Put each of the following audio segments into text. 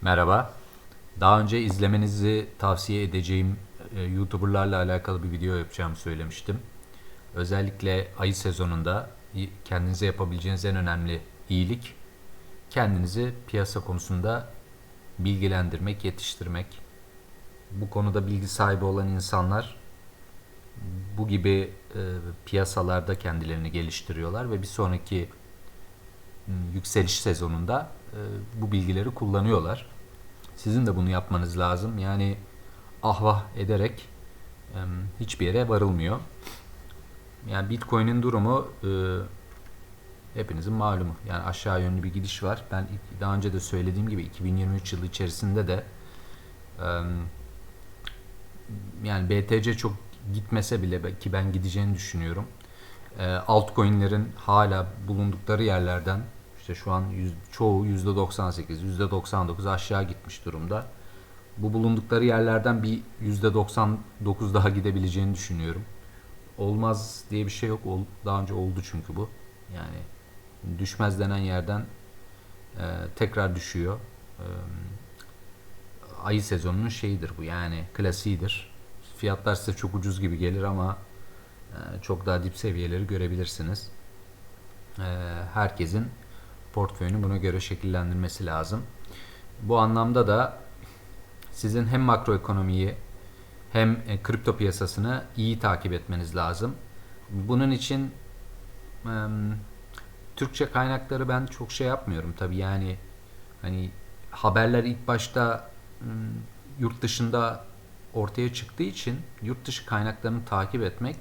Merhaba. Daha önce izlemenizi tavsiye edeceğim e, YouTuber'larla alakalı bir video yapacağımı söylemiştim. Özellikle ayı sezonunda kendinize yapabileceğiniz en önemli iyilik kendinizi piyasa konusunda bilgilendirmek, yetiştirmek. Bu konuda bilgi sahibi olan insanlar bu gibi e, piyasalarda kendilerini geliştiriyorlar ve bir sonraki yükseliş sezonunda bu bilgileri kullanıyorlar. Sizin de bunu yapmanız lazım. Yani ahvah ederek e, hiçbir yere varılmıyor. Yani Bitcoin'in durumu e, hepinizin malumu. Yani aşağı yönlü bir gidiş var. Ben daha önce de söylediğim gibi 2023 yılı içerisinde de e, yani BTC çok gitmese bile ki ben gideceğini düşünüyorum. E, altcoin'lerin hala bulundukları yerlerden işte şu an yüz, çoğu %98, %99 aşağı gitmiş durumda. Bu bulundukları yerlerden bir %99 daha gidebileceğini düşünüyorum. Olmaz diye bir şey yok. Daha önce oldu çünkü bu. Yani düşmez denen yerden e, tekrar düşüyor. E, ayı sezonunun şeyidir bu yani klasiğidir. Fiyatlar size çok ucuz gibi gelir ama e, çok daha dip seviyeleri görebilirsiniz. E, herkesin portföyünü buna göre şekillendirmesi lazım. Bu anlamda da sizin hem makroekonomiyi hem e, kripto piyasasını iyi takip etmeniz lazım. Bunun için Türkçe kaynakları ben çok şey yapmıyorum tabii yani hani haberler ilk başta yurt dışında ortaya çıktığı için yurt dışı kaynaklarını takip etmek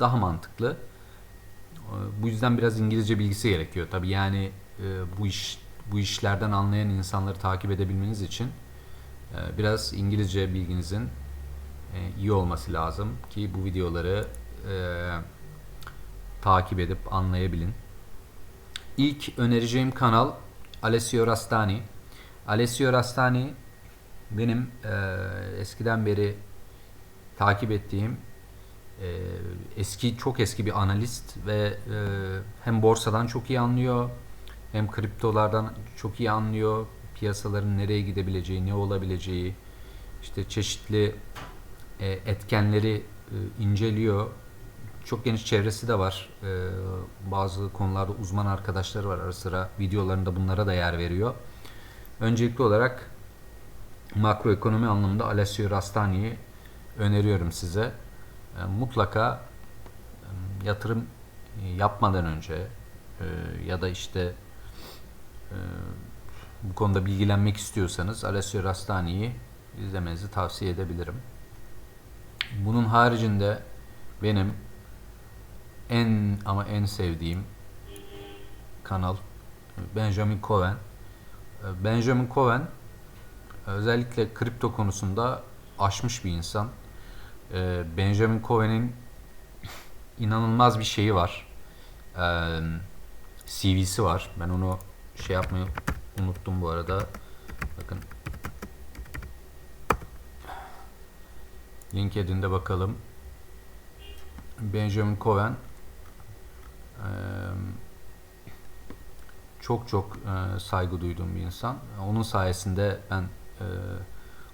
daha mantıklı. Bu yüzden biraz İngilizce bilgisi gerekiyor tabii yani bu iş bu işlerden anlayan insanları takip edebilmeniz için e, biraz İngilizce bilginizin e, iyi olması lazım ki bu videoları e, takip edip anlayabilin. İlk önereceğim kanal Alessio Rastani. Alessio Rastani benim e, eskiden beri takip ettiğim e, eski çok eski bir analist ve e, hem borsadan çok iyi anlıyor hem kriptolardan çok iyi anlıyor piyasaların nereye gidebileceği ne olabileceği işte çeşitli e, etkenleri e, inceliyor. Çok geniş çevresi de var. E, bazı konularda uzman arkadaşları var. Ara sıra videolarında bunlara da yer veriyor. Öncelikli olarak makroekonomi anlamında Alessio Rastani'yi öneriyorum size. E, Mutlaka e, yatırım e, yapmadan önce e, ya da işte bu konuda bilgilenmek istiyorsanız Alessio Rastani'yi izlemenizi tavsiye edebilirim. Bunun haricinde benim en ama en sevdiğim kanal Benjamin Cohen. Benjamin Cohen özellikle kripto konusunda aşmış bir insan. Benjamin Cohen'in inanılmaz bir şeyi var. CV'si var. Ben onu şey yapmayı unuttum bu arada. Bakın. LinkedIn'de bakalım. Benjamin Cohen ee, çok çok saygı duyduğum bir insan. Onun sayesinde ben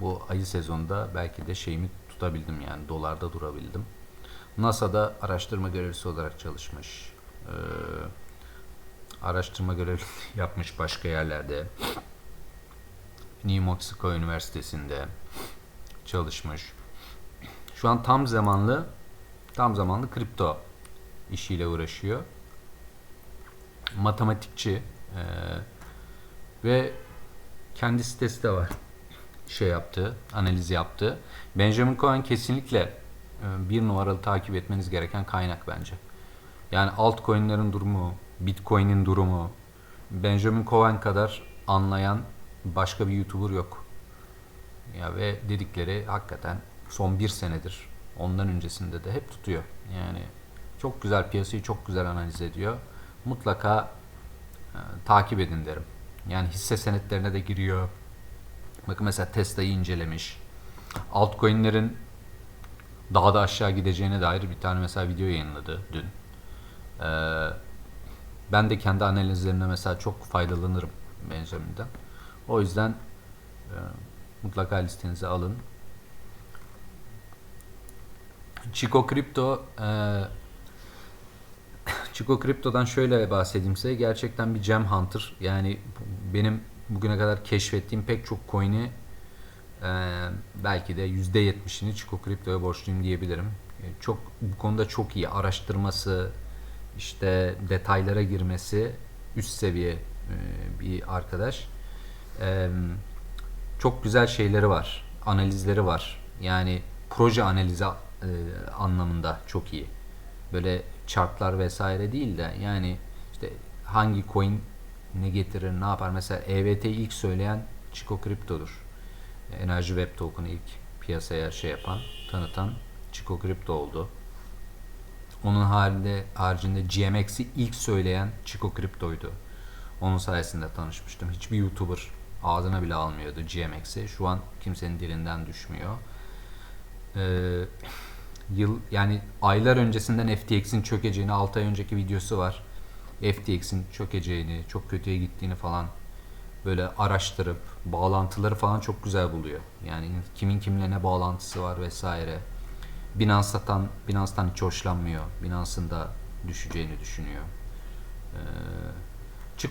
bu ayı sezonunda belki de şeyimi tutabildim yani dolarda durabildim. NASA'da araştırma görevlisi olarak çalışmış. E, araştırma görevi yapmış başka yerlerde. New Mexico Üniversitesi'nde çalışmış. Şu an tam zamanlı tam zamanlı kripto işiyle uğraşıyor matematikçi eee, ve kendi sitesi de var şey yaptı, analiz yaptı. Benjamin Cohen kesinlikle e, bir numaralı takip etmeniz gereken kaynak bence. Yani altcoin'lerin durumu, Bitcoin'in durumu, Benjamin Cohen kadar anlayan başka bir YouTuber yok. Ya ve dedikleri hakikaten son bir senedir, ondan öncesinde de hep tutuyor. Yani çok güzel piyasayı çok güzel analiz ediyor. Mutlaka e, takip edin derim. Yani hisse senetlerine de giriyor. Bakın mesela Tesla'yı incelemiş. Altcoin'lerin daha da aşağı gideceğine dair bir tane mesela video yayınladı dün. Ee, ben de kendi analizlerine mesela çok faydalanırım Benjamin'den. O yüzden E, mutlaka listenize alın. Chico Crypto e, Chico Crypto'dan şöyle bahsedeyim size. Gerçekten bir gem hunter. Yani benim bugüne kadar keşfettiğim pek çok coin'i e, belki de %70'ini Chico Crypto'ya borçluyum diyebilirim. E, çok bu konuda çok iyi araştırması, işte detaylara girmesi üst seviye e, bir arkadaş. E, çok güzel şeyleri var, analizleri var. Yani proje analizi e, anlamında çok iyi. Böyle chartlar vesaire değil de yani işte hangi coin ne getirir, ne yapar. Mesela EVT ilk söyleyen Chico Crypto'dur. Enerji Web Token'ı ilk piyasaya şey yapan, tanıtan Chico Crypto oldu. Onun halinde haricinde GMX'i ilk söyleyen Chico Crypto'ydu. Onun sayesinde tanışmıştım. Hiçbir YouTuber ağzına bile almıyordu GMX'i. Şu an kimsenin dilinden düşmüyor. Ee, yıl yani aylar öncesinden FTX'in çökeceğini 6 ay önceki videosu var. FTX'in çökeceğini, çok kötüye gittiğini falan böyle araştırıp bağlantıları falan çok güzel buluyor. Yani kimin kimle ne bağlantısı var vesaire. Binance satan, Binance'tan hiç hoşlanmıyor. Binance'ın da düşeceğini düşünüyor.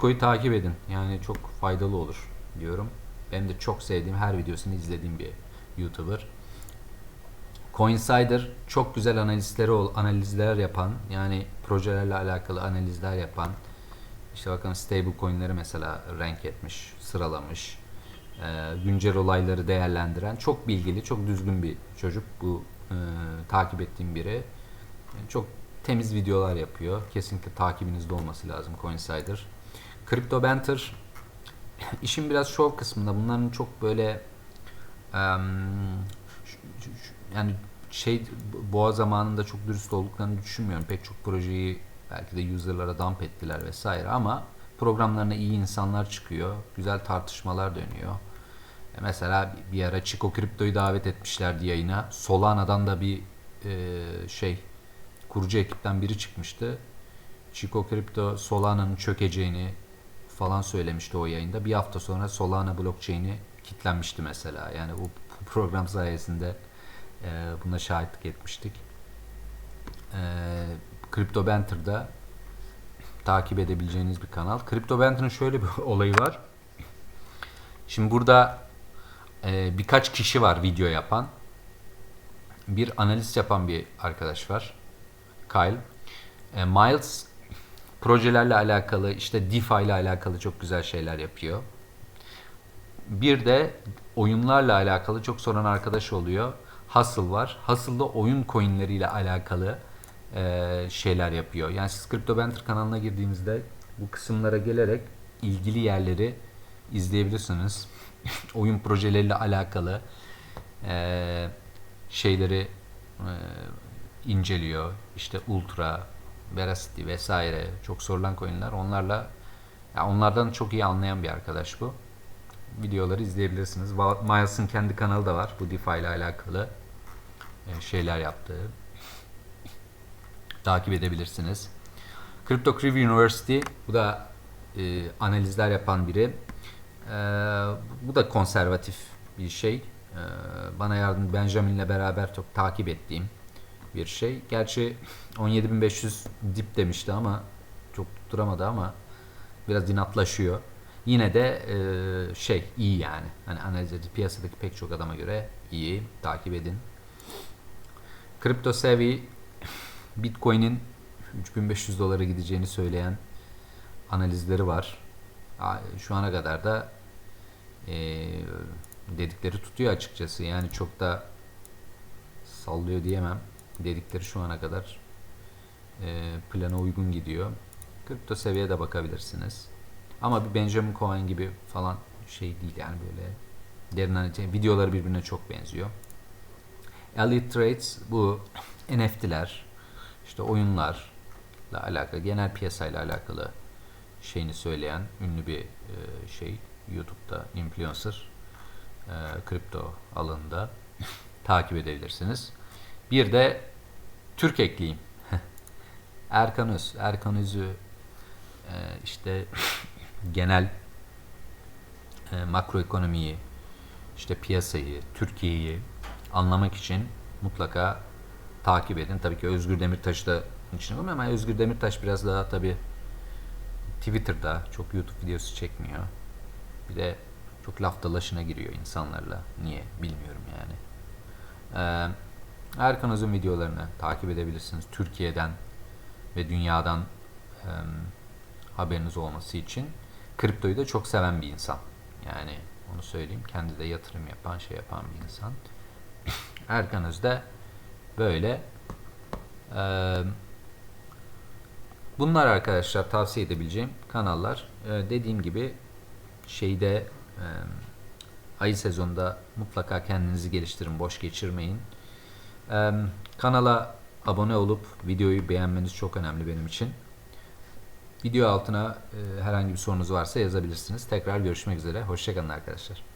Ee, takip edin. Yani çok faydalı olur diyorum. Benim de çok sevdiğim, her videosunu izlediğim bir YouTuber. Coinsider çok güzel analizleri analizler yapan, yani projelerle alakalı analizler yapan. İşte bakın stable coinleri mesela rank etmiş, sıralamış. Ee, güncel olayları değerlendiren çok bilgili, çok düzgün bir çocuk. Bu e, takip ettiğim biri. Yani çok temiz videolar yapıyor. Kesinlikle takibinizde olması lazım Coinsider. Crypto Banter işin biraz şov kısmında. Bunların çok böyle um, yani şey boğa zamanında çok dürüst olduklarını düşünmüyorum. Pek çok projeyi belki de user'lara dump ettiler vesaire ama programlarına iyi insanlar çıkıyor. Güzel tartışmalar dönüyor. E, mesela bir ara Chico Crypto'yu davet etmişlerdi yayına. Solana'dan da bir e, şey kurucu ekipten biri çıkmıştı. Chico Crypto Solana'nın çökeceğini falan söylemişti o yayında. Bir hafta sonra Solana blockchain'i kitlenmişti mesela. Yani bu program sayesinde e, buna şahitlik etmiştik. E, Crypto Banter'da takip edebileceğiniz bir kanal. Crypto Banter'ın şöyle bir olayı var. Şimdi burada e, birkaç kişi var video yapan. Bir analist yapan bir arkadaş var. Kyle. E, Miles projelerle alakalı işte DeFi ile alakalı çok güzel şeyler yapıyor. Bir de oyunlarla alakalı çok soran arkadaş oluyor. Hustle var. Hustle'da oyun coinleriyle alakalı e, şeyler yapıyor. Yani siz Crypto kanalına girdiğinizde bu kısımlara gelerek ilgili yerleri izleyebilirsiniz. oyun projeleriyle alakalı e, şeyleri e, inceliyor. İşte Ultra, Veracity vesaire çok sorulan coinler. Onlarla yani onlardan çok iyi anlayan bir arkadaş bu. Videoları izleyebilirsiniz. Miles'ın kendi kanalı da var. Bu DeFi ile alakalı e, şeyler yaptığı. Takip edebilirsiniz. Crypto Crew University bu da e, analizler yapan biri. E, bu da konservatif bir şey. E, bana yardım Benjamin'le beraber çok takip ettiğim bir şey. Gerçi 17.500 dip demişti ama çok tutturamadı ama biraz inatlaşıyor. Yine de e, şey iyi yani. Hani analiz edici piyasadaki pek çok adama göre iyi. Takip edin. Kripto Savvy Bitcoin'in 3500 dolara gideceğini söyleyen analizleri var. Şu ana kadar da e, dedikleri tutuyor açıkçası. Yani çok da sallıyor diyemem. Dedikleri şu ana kadar e, plana uygun gidiyor. Kripto seviyede bakabilirsiniz. Ama bir Benjamin Coin gibi falan şey değil yani böyle derin analitik videoları birbirine çok benziyor. Elite Trades bu NFT'ler, işte oyunlarla alakalı, genel piyasayla alakalı şeyini söyleyen ünlü bir e, şey YouTube'da influencer e, kripto alanında takip edebilirsiniz. Bir de Türk ekleyeyim. Erkan Öz. Erkan Öz'ü e, işte genel makroekonomiyi işte piyasayı, Türkiye'yi anlamak için mutlaka takip edin. Tabii ki Özgür Demirtaş'ı da koymuyorum ama Özgür Demirtaş biraz daha tabii Twitter'da çok YouTube videosu çekmiyor. Bir de çok laf dalaşına giriyor insanlarla. Niye bilmiyorum yani. Ee, Erkan Öz'ün videolarını takip edebilirsiniz. Türkiye'den ve dünyadan e, haberiniz olması için. Kriptoyu da çok seven bir insan. Yani onu söyleyeyim. Kendi de yatırım yapan, şey yapan bir insan. Erkan Öz de böyle. Ee, bunlar arkadaşlar tavsiye edebileceğim kanallar. Ee, dediğim gibi şeyde e, ayı sezonunda mutlaka kendinizi geliştirin, boş geçirmeyin. Ee, kanala abone olup videoyu beğenmeniz çok önemli benim için. Video altına e, herhangi bir sorunuz varsa yazabilirsiniz. Tekrar görüşmek üzere. Hoşçakalın arkadaşlar.